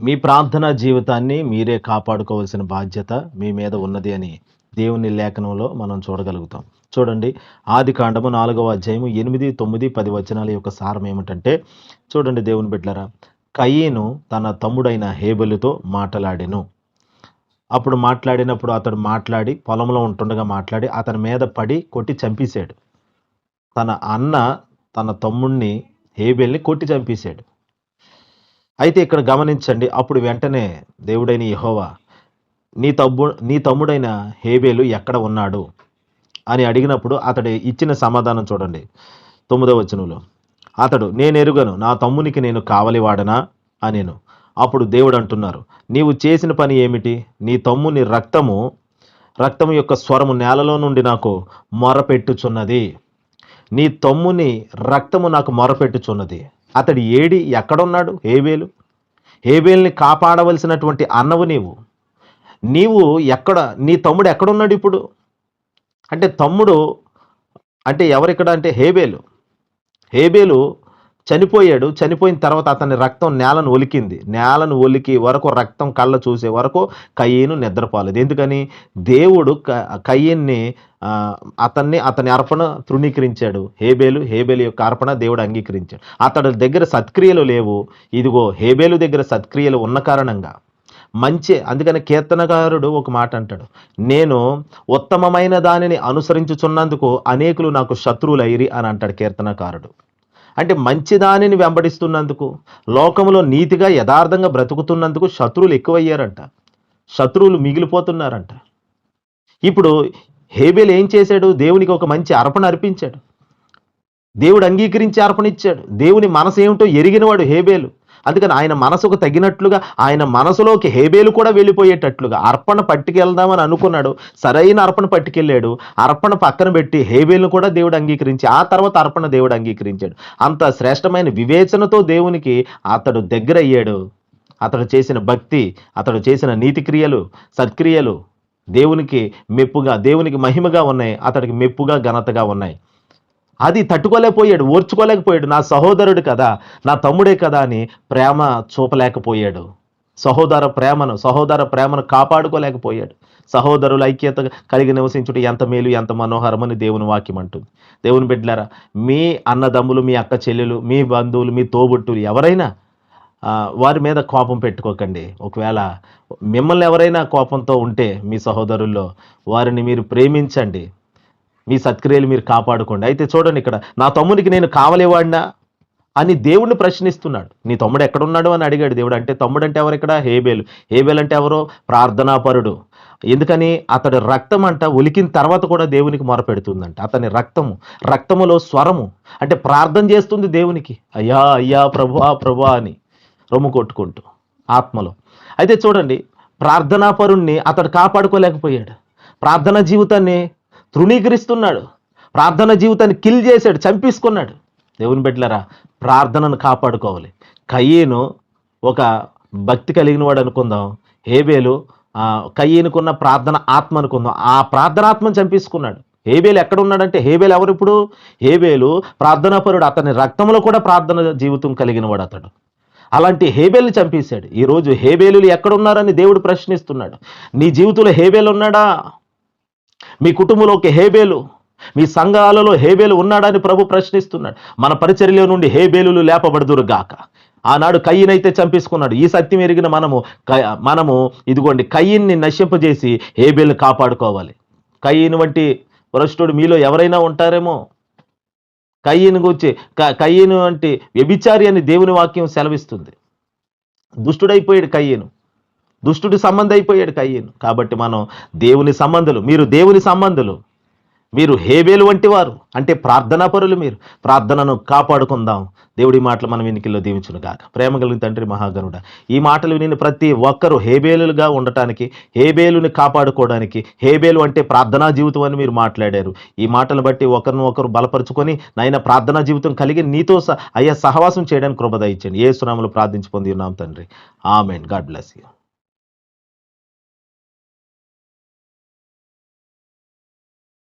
మీ ప్రార్థనా జీవితాన్ని మీరే కాపాడుకోవాల్సిన బాధ్యత మీ మీద ఉన్నది అని దేవుని లేఖనంలో మనం చూడగలుగుతాం. చూడండి ఆది కాండము నాలుగవ అధ్యాయము ఎనిమిది తొమ్మిది పది వచనాల యొక్క సారం ఏమిటంటే చూడండి దేవుని బిడ్డలారా కయ్యను తన తమ్ముడైన హేబెలుతో మాట్లాడెను. అప్పుడు మాట్లాడినప్పుడు అతడు మాట్లాడి పొలంలో ఉంటుండగా మాట్లాడి అతని మీద పడి కొట్టి చంపేశాడు. తన అన్న తన తమ్ముణ్ణి హేబెల్ని కొట్టి చంపేశాడు. అయితే ఇక్కడ గమనించండి అప్పుడు వెంటనే దేవుడైన యహోవా నీ తమ్ము నీ తమ్ముడైన హేబేలు ఎక్కడ ఉన్నాడు? అని అడిగినప్పుడు అతడు ఇచ్చిన సమాధానం చూడండి తొమ్మిదవ వచనంలో అతడు నేను ఎరుగను నా తమ్మునికి నేను కావలివాడనా? అనేను. అప్పుడు దేవుడు అంటున్నారు నీవు చేసిన పని ఏమిటి? నీ తమ్ముని రక్తము రక్తము యొక్క స్వరము నేలలో నుండి నాకు మొరపెట్టుచున్నది. నీ తమ్ముని రక్తము నాకు మొరపెట్టుచున్నది. అతడు ఏడి ఎక్కడున్నాడు? హేబేలు. హేబేల్ని కాపాడవలసినటువంటి అన్నవు నీవు. నీవు ఎక్కడ నీ తమ్ముడు ఎక్కడున్నాడు ఇప్పుడు? అంటే తమ్ముడు అంటే ఎవరిక్కడ అంటే హేబేలు. హేబేలు చనిపోయాడు. చనిపోయిన తర్వాత అతని రక్తం నేలను ఒలికింది. నేలను ఒలికి వరకు రక్తం కళ్ళ చూసే వరకు కయ్యను నిద్రపోలేదు. ఎందుకని? దేవుడు కయ్యన్ని అతన్ని అతని అర్పణ తృణీకరించాడు. హేబేలు హేబేలు యొక్క అర్పణ దేవుడు అంగీకరించాడు. అతడి దగ్గర సత్క్రియలు లేవు. ఇదిగో హేబేలు దగ్గర సత్క్రియలు ఉన్న కారణంగా మంచి అందుకని కీర్తనకారుడు ఒక మాట అంటాడు. నేను ఉత్తమమైన దానిని అనుసరించుచున్నందుకు అనేకులు నాకు శత్రువులైరి అని అంటాడు కీర్తనకారుడు. అంటే మంచి దానిని వెంబడిస్తున్నందుకు లోకంలో నీతిగా యథార్థంగా బ్రతుకుతున్నందుకు శత్రువులు ఎక్కువయ్యారంట. శత్రువులు మిగిలిపోతున్నారంట. ఇప్పుడు హేబెల్ ఏం చేశాడు? దేవునికి ఒక మంచి అర్పణ అర్పించాడు. దేవుడు అంగీకరించి అర్పణ ఇచ్చాడు. దేవుని మనసు ఏమిటో ఎరిగినవాడు హేబేలు. అందుకని ఆయన మనసుకు తగినట్లుగా ఆయన మనసులోకి హేబేలు కూడా వెళ్ళిపోయేటట్లుగా అర్పణ పట్టుకెళ్దామని అనుకున్నాడు. సరైన అర్పణ పట్టుకెళ్ళాడు. అర్పణ పక్కన పెట్టి హేబేలును కూడా దేవుడు అంగీకరించి ఆ తర్వాత అర్పణ దేవుడు అంగీకరించాడు. అంత శ్రేష్టమైన వివేచనతో దేవునికి అతడు దగ్గర అయ్యాడు అతడు చేసిన భక్తి అతడు చేసిన నీతి క్రియలు సత్క్రియలు దేవునికి మెప్పుగా దేవునికి మహిమగా ఉన్నాయి. అతడికి మెప్పుగా ఘనతగా ఉన్నాయి. అది తట్టుకోలేకపోయాడు ఓర్చుకోలేకపోయాడు. నా సహోదరుడు కదా నా తమ్ముడే కదా అని ప్రేమ చూపలేకపోయాడు. సహోదర ప్రేమను సహోదర ప్రేమను కాపాడుకోలేకపోయాడు. సహోదరుల ఐక్యత కలిగి నివసించుట ఎంత మేలు ఎంత మనోహరమని దేవుని వాక్యం అంటుంది. దేవుని బిడ్డలారా మీ అన్నదమ్ములు మీ అక్క చెల్లెలు మీ బంధువులు మీ తోబుట్టులు ఎవరైనా వారి మీద కోపం పెట్టుకోకండి. ఒకవేళ మిమ్మల్ని ఎవరైనా కోపంతో ఉంటే మీ సహోదరుల్లో వారిని మీరు ప్రేమించండి. మీ సత్క్రియలు మీరు కాపాడుకోండి. అయితే చూడండి ఇక్కడ నా తమ్మునికి నేను కావలేవాడినా అని దేవుణ్ణి ప్రశ్నిస్తున్నాడు. నీ తమ్ముడు ఎక్కడున్నాడు అని అడిగాడు దేవుడు. అంటే తమ్ముడు అంటే ఎవరు ఇక్కడ? హేబేలు. హేబేలు అంటే ఎవరో? ప్రార్థనాపరుడు. ఎందుకని? అతడి రక్తం అంట ఉలికిన తర్వాత కూడా దేవునికి మొరపెడుతుందంట. అతని రక్తము రక్తములో స్వరము. అంటే ప్రార్థన చేస్తుంది దేవునికి. అయ్యా అయ్యా ప్రభువా ప్రభువా అని రొమ్ము కొట్టుకుంటూ ఆత్మలో. అయితే చూడండి ప్రార్థనాపరుణ్ణి అతడు కాపాడుకోలేకపోయాడు. ప్రార్థన జీవితాన్ని తృణీకరిస్తున్నాడు. ప్రార్థన జీవితాన్ని కిల్ చేశాడు చంపేసుకున్నాడు. దేవుని బిడ్డలరా ప్రార్థనను కాపాడుకోవాలి. కయ్యేను ఒక భక్తి కలిగిన వాడు అనుకుందాం. హేబేలు కయ్యేనుకున్న ప్రార్థన ఆత్మ అనుకుందాం. ఆ ప్రార్థనాత్మను చంపేసుకున్నాడు. హేబేలు ఎక్కడ ఉన్నాడంటే హేబేలు ఎవరు ఇప్పుడు? హేబేలు ప్రార్థనాపరుడు అతని రక్తంలో కూడా ప్రార్థన జీవితం కలిగిన వాడు అతడు. అలాంటి హేబేల్ని చంపేశాడు. ఈరోజు హేబేలు ఎక్కడున్నారని దేవుడు ప్రశ్నిస్తున్నాడు. నీ జీవితంలో హేబేలు ఉన్నాడా? మీ కుటుంబంలో ఒక హేబేలు మీ సంఘాలలో హేబేలు ఉన్నాడని ప్రభు ప్రశ్నిస్తున్నాడు. మన పరిచర్యలో నుండి హేబేలు లేపబడుదురు గాక. ఆనాడు కయ్యనైతే చంపేసుకున్నాడు. ఈ సత్యం ఎరిగిన మనము మనము ఇదిగోండి కయ్యిన్ని నశింపజేసి హేబేలు కాపాడుకోవాలి. కయ్యను వంటి భ్రష్టుడు మీలో ఎవరైనా ఉంటారేమో? కయ్యను గురించి క- కయ్యను వంటి వ్యభిచారి అని దేవుని వాక్యం సెలవిస్తుంది. దుష్టుడైపోయాడు కయ్యను. దుష్టుడి సంబంధం అయిపోయాడు కయ్యను. కాబట్టి మనం దేవుని సంబంధులు మీరు దేవుని సంబంధులు మీరు హేబేలు వంటి వారు అంటే ప్రార్థనాపరులు మీరు ప్రార్థనను కాపాడుకుందాం. దేవుడి మాటలు మనం వెనుకల్లో దీవించును గాక ప్రేమ కలిగిన తండ్రి మహాగనుడ ఈ మాటలు విని ప్రతి ఒక్కరూ హేబేలుగా ఉండటానికి హేబేలుని కాపాడుకోవడానికి హేబేలు అంటే ప్రార్థనా జీవితం అని మీరు మాట్లాడారు. ఈ మాటలు బట్టి ఒకరిని ఒకరు బలపరుచుకొని నాయన ప్రార్థనా జీవితం కలిగి నీతో అయ్యా సహవాసం చేయడానికి కృపద ఇచ్చండి ఏ సునాములు ప్రార్థించి పొంది ఉన్నాం తండ్రి. ఆమెన్. God bless you.